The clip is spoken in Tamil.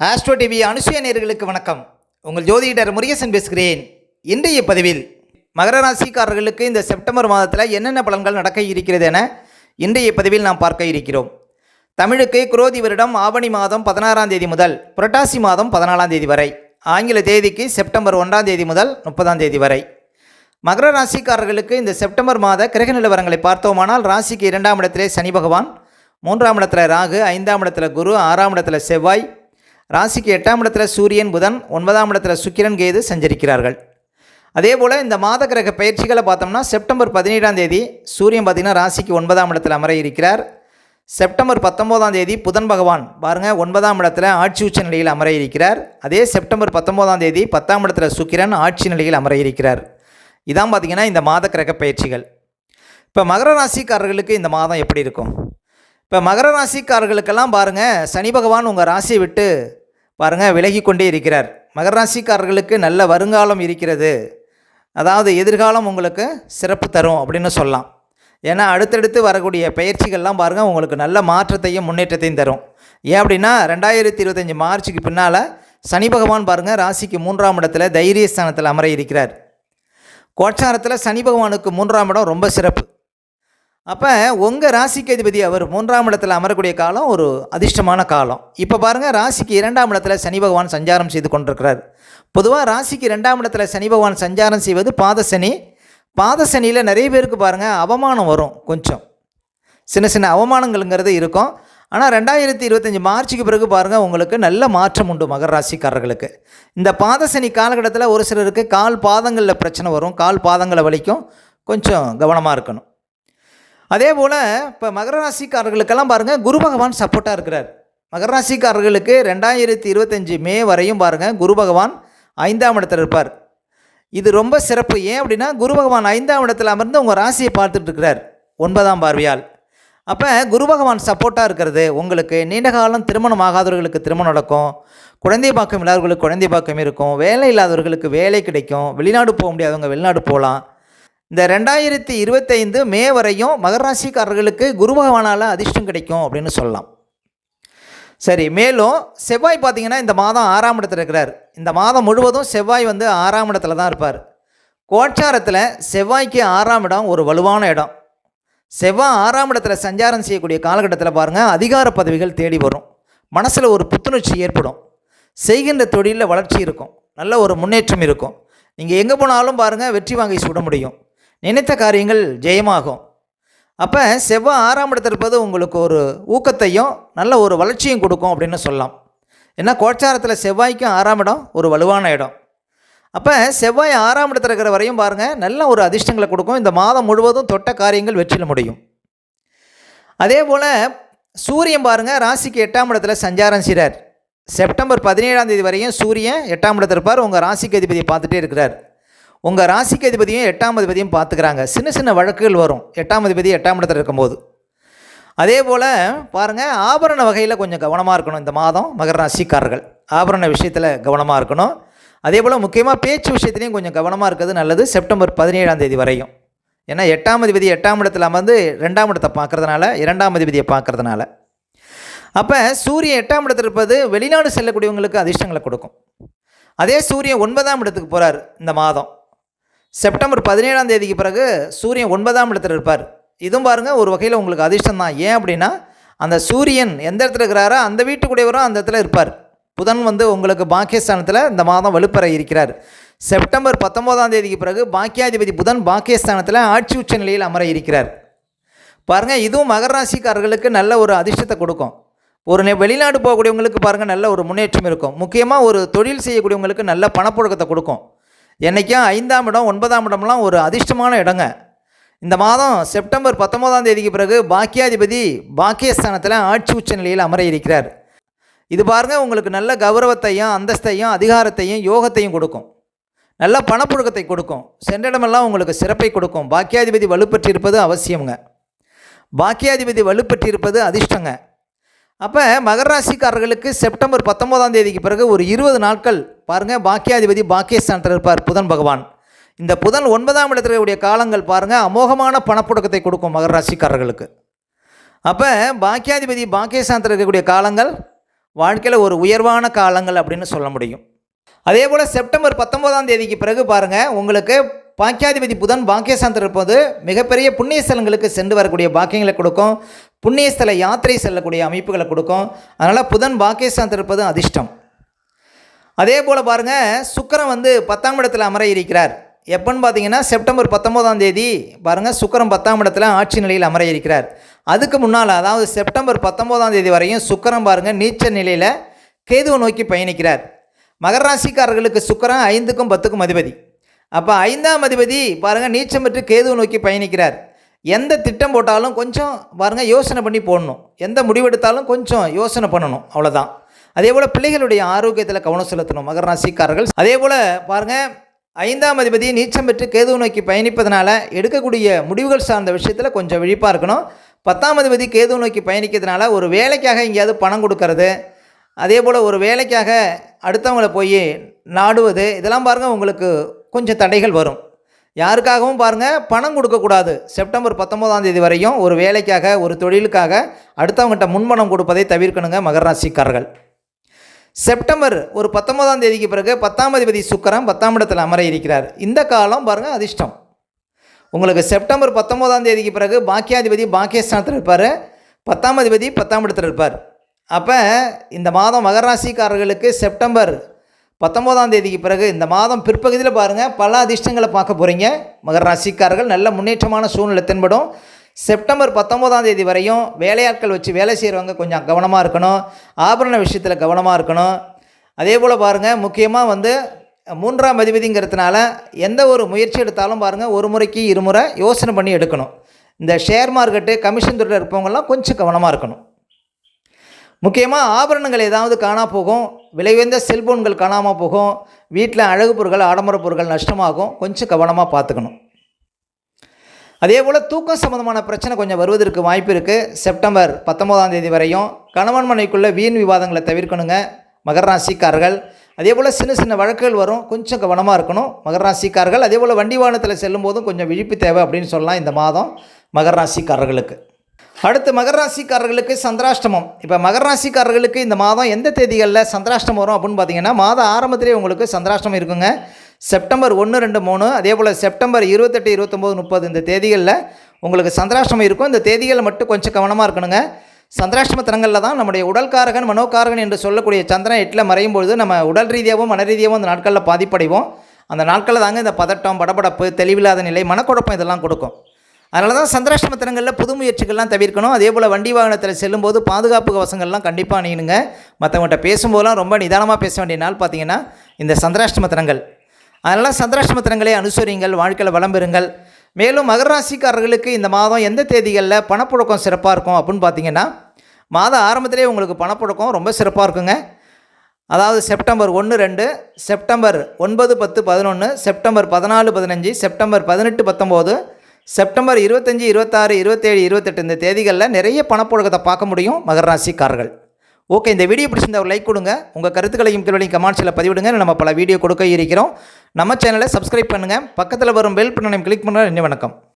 ஆஸ்ட்ரோ டிவி அனுசுய நேர்களுக்கு வணக்கம். உங்கள் ஜோதிடர் முருகேசன் பேசுகிறேன். இன்றைய பதிவில் மகர ராசிக்காரர்களுக்கு இந்த செப்டம்பர் மாதத்தில் என்னென்ன பலன்கள் நடக்க இருக்கிறது என இன்றைய பதிவில் நாம் பார்க்க இருக்கிறோம். தமிழுக்கு குரோதி வருடம் ஆவணி மாதம் பதினாறாம் தேதி முதல் புரட்டாசி மாதம் பதினாலாம் தேதி வரை ஆங்கில தேதிக்கு செப்டம்பர் ஒன்றாம் தேதி முதல் முப்பதாம் தேதி வரை. மகர ராசிக்காரர்களுக்கு இந்த செப்டம்பர் மாத கிரக நிலவரங்களை பார்த்தோமானால் ராசிக்கு இரண்டாம் இடத்திலே சனி பகவான் மூன்றாம் இடத்துல ராகு ஐந்தாம் இடத்துல குரு ஆறாம் இடத்துல செவ்வாய் ராசிக்கு எட்டாம் இடத்துல சூரியன் புதன் ஒன்பதாம் இடத்துல சுக்கிரன் கேது சஞ்சரிக்கிறார்கள். அதே போல் இந்த மாத கிரக பயிற்சிகளை பார்த்தோம்னா செப்டம்பர் பதினேழாம் தேதி சூரியன் பார்த்திங்கன்னா ராசிக்கு ஒன்பதாம் இடத்துல அமர இருக்கிறார். செப்டம்பர் பத்தொம்போதாம் தேதி புதன் பகவான் பாருங்கள் ஒன்பதாம் இடத்துல ஆட்சி உச்ச நிலையில் அமர இருக்கிறார். அதே செப்டம்பர் பத்தொம்போதாம் தேதி பத்தாம் இடத்துல சுக்கிரன் ஆட்சி நிலையில் அமர இருக்கிறார். இதான் பார்த்திங்கன்னா இந்த மாத கிரக பயிற்சிகள். இப்போ மகர ராசிக்காரர்களுக்கு இந்த மாதம் எப்படி இருக்கும்? இப்போ மகர ராசிக்காரர்களுக்கெல்லாம் பாருங்கள் சனி பகவான் உங்கள் ராசியை விட்டு பாருங்கள் விலகி கொண்டே இருக்கிறார். மகர ராசிக்காரர்களுக்கு நல்ல வருங்காலம் இருக்கிறது. அதாவது எதிர்காலம் உங்களுக்கு சிறப்பு தரும் அப்படின்னு சொல்லலாம். ஏன்னா அடுத்தடுத்து வரக்கூடிய பயிற்சிகள்லாம் பாருங்கள் உங்களுக்கு நல்ல மாற்றத்தையும் முன்னேற்றத்தையும் தரும். ஏன் அப்படின்னா ரெண்டாயிரத்தி இருபத்தஞ்சி மார்ச்சுக்கு பின்னால் சனி பகவான் பாருங்கள் ராசிக்கு மூன்றாம் இடத்துல தைரியஸ்தானத்தில் அமர இருக்கிறார். கோட்சாரத்தில் சனி பகவானுக்கு மூன்றாம் இடம் ரொம்ப சிறப்பு. அப்போ உங்கள் ராசிக்கு அதிபதி அவர் மூன்றாம் இடத்துல அமரக்கூடிய காலம் ஒரு அதிர்ஷ்டமான காலம். இப்போ பாருங்கள் ராசிக்கு இரண்டாம் இடத்துல சனி பகவான் சஞ்சாரம் செய்து கொண்டிருக்கிறார். பொதுவாக ராசிக்கு இரண்டாம் இடத்துல சனி பகவான் சஞ்சாரம் செய்வது பாதசனி பாதசனியில் நிறைய பேருக்கு பாருங்கள் அவமானம் வரும் கொஞ்சம். சின்ன சின்ன அவமானங்கள்ங்கிறது இருக்கும். ஆனால் ரெண்டாயிரத்தி இருபத்தஞ்சி மார்ச்சுக்கு பிறகு பாருங்கள் உங்களுக்கு நல்ல மாற்றம் உண்டு மகர ராசிக்காரர்களுக்கு. இந்த பாதசனி காலகட்டத்தில் ஒரு சிலருக்கு கால் பாதங்களில் பிரச்சனை வரும் கால் பாதங்களை வலிக்கும். கொஞ்சம் கவனமாக இருக்கணும். அதே போல் இப்போ மகர ராசிக்காரர்களுக்கெல்லாம் பாருங்கள் குரு பகவான் சப்போர்ட்டாக இருக்கிறார். மகர ராசிக்காரர்களுக்கு ரெண்டாயிரத்தி இருபத்தஞ்சி மே வரையும் பாருங்கள் குரு பகவான் ஐந்தாம் இடத்துல இருப்பார். இது ரொம்ப சிறப்பு. ஏன் அப்படின்னா குரு பகவான் ஐந்தாம் இடத்துல அமர்ந்து உங்கள் ராசியை பார்த்துட்டு இருக்கிறார் ஒன்பதாம் பார்வையால். அப்போ குரு பகவான் சப்போர்ட்டாக இருக்கிறது உங்களுக்கு நீண்ட காலம் திருமணம் ஆகாதவர்களுக்கு திருமணம் நடக்கும். குழந்தை பாக்கம் இல்லாதவர்களுக்கு குழந்தை பாக்கம் இருக்கும். வேலை இல்லாதவர்களுக்கு வேலை கிடைக்கும். வெளிநாடு போக முடியாதவங்க வெளிநாடு போகலாம். இந்த ரெண்டாயிரத்தி இருபத்தைந்து மே வரையும் மகர ராசிக்காரர்களுக்கு குரு பகவானால் அதிர்ஷ்டம் கிடைக்கும் அப்படின்னு சொல்லலாம். சரி மேலும் செவ்வாய் பார்த்தீங்கன்னா இந்த மாதம் ஆறாம் இடத்துல இருக்கிறார். இந்த மாதம் முழுவதும் செவ்வாய் வந்து ஆறாம் இடத்துல தான் இருப்பார். கோச்சாரத்தில் செவ்வாய்க்கு ஆறாம் இடம் ஒரு வலுவான இடம். செவ்வாய் ஆறாம் இடத்துல சஞ்சாரம் செய்யக்கூடிய காலகட்டத்தில் பாருங்கள் அதிகார பதவிகள் தேடி வரும். மனசில் ஒரு புத்துணர்ச்சி ஏற்படும். செய்கின்ற தொழிலில் வளர்ச்சி இருக்கும். நல்ல ஒரு முன்னேற்றம் இருக்கும். நீங்கள் எங்கே போனாலும் பாருங்கள் வெற்றி வாங்கி சுட முடியும். நினைத்த காரியங்கள் ஜெயமாகும். அப்போ செவ்வாய் ஆறாம் இடத்துல இருப்பது உங்களுக்கு ஒரு ஊக்கத்தையும் நல்ல ஒரு வளர்ச்சியும் கொடுக்கும் அப்படின்னு சொல்லலாம். ஏன்னா கோச்சாரத்தில் செவ்வாய்க்கும் ஆறாம் இடம் ஒரு வலுவான இடம். அப்போ செவ்வாய் ஆறாம் இடத்துல இருக்கிற வரையும் பாருங்கள் நல்ல ஒரு அதிர்ஷ்டங்களை கொடுக்கும். இந்த மாதம் முழுவதும் தொட்ட காரியங்கள் வெற்றியில் முடியும். அதே போல் சூரியன் பாருங்கள் ராசிக்கு எட்டாம் இடத்துல சஞ்சாரம் செய்கிறார் செப்டம்பர் பதினேழாம் தேதி வரையும் சூரியன் எட்டாம் இடத்துல இருப்பார். உங்கள் ராசிக்கு அதிபதியை பார்த்துட்டே இருக்கிறார். உங்கள் ராசிக்கு அதிபதியும் எட்டாம் அதிபதியும் பார்த்துக்கிறாங்க. சின்ன சின்ன வழக்குகள் வரும். எட்டாம் அதிபதி எட்டாம் இடத்துல இருக்கும்போது. அதே போல் பாருங்கள் ஆபரண வகையில் கொஞ்சம் கவனமாக இருக்கணும் இந்த மாதம் மகர ராசிக்காரர்கள். ஆபரண விஷயத்தில் கவனமாக இருக்கணும். அதே போல் முக்கியமாக பேச்சு விஷயத்துலையும் கொஞ்சம் கவனமாக இருக்கிறது நல்லது. செப்டம்பர் பதினேழாம் தேதி வரையும். ஏன்னா எட்டாம் அதிபதி எட்டாம் இடத்துல அமர்ந்து ரெண்டாம் இடத்தை பார்க்குறதுனால இரண்டாம் அதிபதியை பார்க்குறதுனால. அப்போ சூரியன் எட்டாம் இடத்துல இருப்பது வெளிநாடு செல்லக்கூடியவங்களுக்கு அதிர்ஷ்டங்களை கொடுக்கும். அதே சூரியன் ஒன்பதாம் இடத்துக்கு போகிறார் இந்த மாதம். செப்டம்பர் பதினேழாம் தேதிக்கு பிறகு சூரியன் ஒன்பதாம் இடத்துல இருப்பார். இதுவும் பாருங்கள் ஒரு வகையில் உங்களுக்கு அதிர்ஷ்டம் தான். ஏன் அப்படின்னா அந்த சூரியன் எந்த இடத்துல இருக்கிறாரோ அந்த வீட்டுக்குடையவரும் அந்த இடத்துல இருப்பார். புதன் வந்து உங்களுக்கு பாக்கியஸ்தானத்தில் இந்த மாதம் வலுப்பெற இருக்கிறார். செப்டம்பர் பத்தொம்போதாம் தேதிக்கு பிறகு பாக்கியாதிபதி புதன் பாக்கியஸ்தானத்தில் ஆட்சி உச்ச நிலையில் அமர இருக்கிறார். பாருங்கள் இதுவும் மகர ராசிக்காரர்களுக்கு நல்ல ஒரு அதிர்ஷ்டத்தை கொடுக்கும். ஒரு வெளிநாடு போகக்கூடியவங்களுக்கு பாருங்கள் நல்ல ஒரு முன்னேற்றம் இருக்கும். முக்கியமாக ஒரு தொழில் செய்யக்கூடியவங்களுக்கு நல்ல பணப்புழக்கத்தை கொடுக்கும். என்றைக்கும் ஐந்தாம் இடம் ஒன்பதாம் இடம்லாம் ஒரு அதிர்ஷ்டமான இடங்க. இந்த மாதம் செப்டம்பர் பத்தொம்போதாம் தேதிக்கு பிறகு பாக்கியாதிபதி பாக்கியஸ்தானத்தில் ஆட்சி உச்ச நிலையில் அமர இருக்கிறார் இது பாருங்கள் உங்களுக்கு நல்ல கௌரவத்தையும் அந்தஸ்தையும் அதிகாரத்தையும் யோகத்தையும் கொடுக்கும். நல்ல பணப்புழக்கத்தை கொடுக்கும். சென்ற இடமெல்லாம் உங்களுக்கு சிறப்பை கொடுக்கும். பாக்கியாதிபதி வலுப்பெற்றிருப்பது அவசியம்ங்க. பாக்கியாதிபதி வலுப்பெற்றிருப்பது அதிர்ஷ்டங்க. அப்போ மகராசிக்காரர்களுக்கு செப்டம்பர் பத்தொம்போதாம் தேதிக்கு பிறகு ஒரு இருபது நாட்கள் பாருங்கள் பாக்கியாதிபதி பாக்கியஸ்தானத்தில் இருப்பார் புதன் பகவான். இந்த புதன் ஒன்பதாம் இடத்துல இருக்கக்கூடிய காலங்கள் பாருங்கள் அமோகமான பணப்புழக்கத்தை கொடுக்கும் மகர ராசிக்காரர்களுக்கு. அப்போ பாக்கியாதிபதி பாக்கியஸ்தானத்தில் இருக்கக்கூடிய காலங்கள் வாழ்க்கையில் ஒரு உயர்வான காலங்கள் அப்படின்னு சொல்ல முடியும். அதே போல் செப்டம்பர் பத்தொம்போதாம் தேதிக்கு பிறகு பாருங்கள் உங்களுக்கு பாக்கியாதிபதி புதன் பாக்கியசாந்தர் இருப்பது மிகப்பெரிய புண்ணிய ஸ்தலங்களுக்கு சென்று வரக்கூடிய பாக்கியங்களை கொடுக்கும் புண்ணியஸ்தல யாத்திரை செல்லக்கூடிய அமைப்புகளை கொடுக்கும். அதனால் புதன் பாக்கியசாந்தர் இருப்பது அதிர்ஷ்டம். அதே போல் பாருங்கள் சுக்கரன் வந்து பத்தாம் இடத்தில் அமர இருக்கிறார் எப்போன்னு பார்த்தீங்கன்னா செப்டம்பர் பத்தொம்போதாம் தேதி பாருங்கள் சுக்கரன் பத்தாம் இடத்துல ஆட்சி நிலையில் அமர இருக்கிறார் அதுக்கு முன்னால் அதாவது செப்டம்பர் பத்தொம்போதாம் தேதி வரையும் சுக்கரன் பாருங்கள் நீச்சல் நிலையில் கேதுவை நோக்கி பயணிக்கிறார். மகர ராசிக்காரர்களுக்கு சுக்கரன் ஐந்துக்கும் பத்துக்கும் அதிபதி. அப்போ ஐந்தாம் அதிபதி பாருங்கள் நீச்சம் பெற்று கேதுவை நோக்கி பயணிக்கிறார். எந்த திட்டம் போட்டாலும் கொஞ்சம் பாருங்கள் யோசனை பண்ணி போடணும். எந்த முடிவெடுத்தாலும் கொஞ்சம் யோசனை பண்ணணும் அவ்வளோதான் அதே போல் பிள்ளைகளுடைய ஆரோக்கியத்தில் கவனம் செலுத்தணும். மகர ராசிக்காரர்கள். அதே போல் பாருங்கள் ஐந்தாம் அதிபதி நீச்சம் பெற்று கேது நோக்கி பயணிப்பதனால எடுக்கக்கூடிய முடிவுகள் சார்ந்த விஷயத்தில் கொஞ்சம் விழிப்பாக இருக்கணும். பத்தாம் அதிபதி கேது நோக்கி பயணிக்கிறதுனால ஒரு வேலைக்காக எங்கேயாவது பணம் கொடுக்கறது அதே போல் ஒரு வேலைக்காக அடுத்தவங்களை போய் நாடுவது இதெல்லாம் பாருங்கள் உங்களுக்கு கொஞ்சம் தடைகள் வரும். யாருக்காகவும் பாருங்கள் பணம் கொடுக்கக்கூடாது. செப்டம்பர் பத்தொம்போதாம் தேதி வரையும் ஒரு வேலைக்காக ஒரு தொழிலுக்காக அடுத்தவங்ககிட்ட முன்பணம் கொடுப்பதை தவிர்க்கணுங்க மகர ராசிக்காரர்கள். செப்டம்பர் ஒரு பத்தொன்பதாம் தேதிக்கு பிறகு பத்தாம் அதிபதி சுக்கரம் பத்தாம் இடத்தில் அமர இருக்கிறார். இந்த காலம் பாருங்கள் அதிர்ஷ்டம். உங்களுக்கு செப்டம்பர் பத்தொம்போதாம் தேதிக்கு பிறகு பாக்கியாதிபதி பாக்கியஸ்தானத்தில் இருப்பார். பத்தாம் அதிபதி பத்தாம் இடத்தில் இருப்பார். அப்போ இந்த மாதம் மகராசிக்காரர்களுக்கு செப்டம்பர் பத்தொம்போதாம் தேதிக்கு பிறகு இந்த மாதம் பிற்பகுதியில் பாருங்கள் பல அதிர்ஷ்டங்களை பார்க்க போகிறீங்க மகராசிக்காரர்கள் நல்ல முன்னேற்றமான சூழ்நிலை தென்படும். செப்டம்பர் பத்தொம்போதாம் தேதி வரையும் வேலையாட்கள் வச்சு வேலை செய்கிறவங்க கொஞ்சம் கவனமாக இருக்கணும். ஆபரண விஷயத்தில் கவனமாக இருக்கணும். அதே போல் பாருங்கள் முக்கியமாக வந்து மூன்றாம் அதிபதிங்கிறதுனால எந்த ஒரு முயற்சி எடுத்தாலும் பாருங்கள் ஒரு முறைக்கு இருமுறை யோசனை பண்ணி எடுக்கணும். இந்த ஷேர் மார்க்கெட்டு கமிஷன் துறையில் இருப்பவங்கெல்லாம் கொஞ்சம் கவனமாக இருக்கணும். முக்கியமாக ஆபரணங்கள் ஏதாவது காணா போகும் விலை உயர்ந்த செல்போன்கள் காணாமல் போகும் வீட்டில் அழகு பொருட்கள் ஆடம்பர பொருட்கள் நஷ்டமாகும் கொஞ்சம் கவனமாக பார்த்துக்கணும். அதே போல் தூக்கம் சம்மந்தமான பிரச்சனை கொஞ்சம் வருவதற்கு வாய்ப்பு இருக்குது செப்டம்பர் பத்தொம்போதாம் தேதி வரையும் கணவன் மனைக்குள்ளே வீண் விவாதங்களை தவிர்க்கணுங்க. மகர ராசிக்காரர்கள். அதே போல் சின்ன சின்ன வழக்குகள் வரும். கொஞ்சம் கவனமாக இருக்கணும். மகர ராசிக்காரர்கள். அதே போல் வண்டி வாகனத்தில் செல்லும் போதும் கொஞ்சம் விழிப்பு தேவை அப்படின்னு சொல்லலாம் இந்த மாதம் மகர ராசிக்காரர்களுக்கு. அடுத்து மகர ராசிக்காரர்களுக்கு சந்திராஷ்டமம். இப்போ மகர ராசிக்காரர்களுக்கு இந்த மாதம் எந்த தேதிகளில் சந்திராஷ்டமம் வரும் அப்படின்னு பார்த்தீங்கன்னா மாத ஆரம்பத்திலே உங்களுக்கு சந்திராஷ்டமம் இருக்குங்க. செப்டம்பர் ஒன்று ரெண்டு மூணு அதே போல் செப்டம்பர் இருபத்தெட்டு இருபத்தொம்போது முப்பது இந்த தேதிகளில் உங்களுக்கு சந்திராஷ்டமம் இருக்கும். இந்த தேதிகளில் மட்டும் கொஞ்சம் கவனமாக இருக்கணுங்க. சந்திராஷ்டம தலங்களில் தான் நம்முடைய உடல்காரகன் மனோகாரகன் என்று சொல்லக்கூடிய சந்திரன் எட்டில் மறையும் பொழுது நம்ம உடல் ரீதியாகவும் மன ரீதியாகவும் அந்த நாட்களில் பாதிப்படைவோம். அந்த நாட்களில் தாங்க இந்த பதட்டம் படபடப்பு தெளிவில்லாத நிலை மனக்குழப்பம் இதெல்லாம் கொடுக்கும். அதனால தான் சந்திராஷ்டம தினங்களில் புது முயற்சிகள்லாம் தவிர்க்கணும். அதே போல் வண்டி வாகனத்தில் செல்லும்போது பாதுகாப்பு கவசங்கள்லாம் கண்டிப்பாக அணியணுங்க. மற்றவங்கள்ட்ட பேசும்போதெல்லாம் ரொம்ப நிதானமாக பேச வேண்டிய நாள் பார்த்தீங்கன்னா இந்த சந்திராஷ்டம தினங்கள் அதனால் சந்திராஷ்டம தினங்களை அனுசரிங்கள் வாழ்க்கையில் வளம் பெறுங்கள். மேலும் மகர ராசிக்காரர்களுக்கு இந்த மாதம் எந்த தேதிகளில் பணப்புழக்கம் சிறப்பாக இருக்கும் அப்படின்னு பார்த்தீங்கன்னா மாத ஆரம்பத்திலே உங்களுக்கு பணப்புழக்கம் ரொம்ப சிறப்பாக இருக்குங்க. அதாவது செப்டம்பர் ஒன்று ரெண்டு செப்டம்பர் ஒன்பது பத்து பதினொன்று செப்டம்பர் பதினாலு பதினஞ்சு செப்டம்பர் பதினெட்டு பத்தொம்போது செப்டம்பர் இருபத்தஞ்சி இருபத்தாறு இருபத்தேழு இருபத்தெட்டு இந்த தேதிகளில் நிறைய பணப்புழக்கத்தை பார்க்க முடியும் மகர ராசிக்காரர்கள். ஓகே இந்த வீடியோ பிடிச்சிருந்த ஒரு லைக் கொடுங்க. உங்கள் கருத்துக்களையும் கேள்வியும் கமெண்ட்ஸில் பதிவிடுங்க. நம்ம பல வீடியோ கொடுக்க இருக்கிறோம். நம்ம சேனலை சப்ஸ்கிரைப் பண்ணுங்கள் பக்கத்தில் வரும் பெல் பட்டனையும் கிளிக் பண்ணுங்கள் நன்றி வணக்கம்.